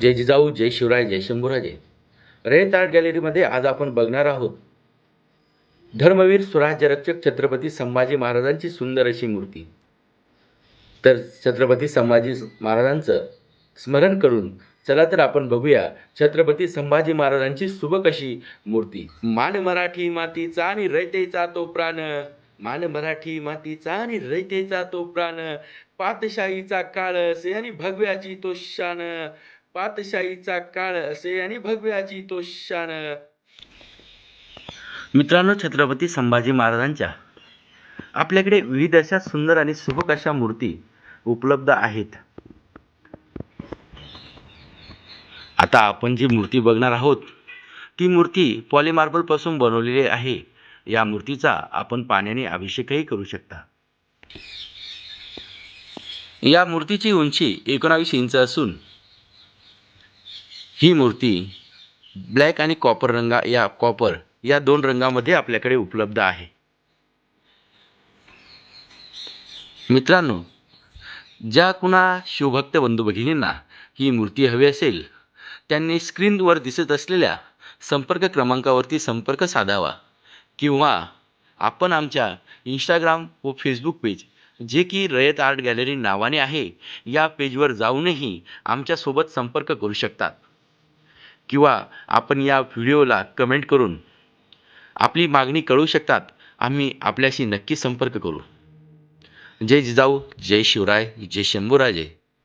जय जिजाऊ जय शिवराय जय शंभूराजे. रयत आर्ट गॅलरीमध्ये आज आपण बघणार आहोत. धर्मवीर स्वराज्यरक्षक छत्रपती संभाजी महाराजांची सुंदर अशी मूर्ती. तर छत्रपती संभाजी महाराजांचं स्मरण करून चला तर आपण बघूया छत्रपती संभाजी महाराजांची सुबक अशी मूर्ती. मान मराठी मातीचा आणि रयतेचा तो प्राण. मान मराठी मातीचा आणि रयतेचा तो प्राण. पातशाहीचा काळ आणि भगव्याची तो शान. पातशाहीचा काळ असे आणि भगव्याची तो शान. मित्रांनो छत्रपती संभाजी महाराजांच्या आपल्याकडे विविध अशा सुंदर आणि सुबक अशा मूर्ती उपलब्ध आहेत. आता आपण जी मूर्ती बघणार आहोत ती मूर्ती पॉलीमार्बलपासून बनवलेली आहे. या मूर्तीचा आपण पाण्याने अभिषेकही करू शकता. या मूर्तीची उंची एकोणावीस इंच असून ही मूर्ती ब्लॅक आणि कॉपर रंगा या कॉपर या दोन रंगामध्ये आपल्याकडे उपलब्ध आहे. मित्रांनो ज्या कुणा शिवभक्त बंधू भगिनींना ही मूर्ती हवी असेल त्यांनी स्क्रीनवर दिसत असलेल्या संपर्क क्रमांकावरती संपर्क साधावा किंवा आपण आमच्या इंस्टाग्राम व फेसबुक पेज जे की रयत आर्ट गॅलरी नावाने आहे या पेजवर जाऊनही आमच्यासोबत संपर्क करू शकतात. किंवा आपण या व्हिडिओला कमेंट करून आपली मागणी कळवू शकतात आम्ही आपल्याशी नक्की संपर्क करू. जय जिजाऊ जय शिवराय जय शंभूराजे.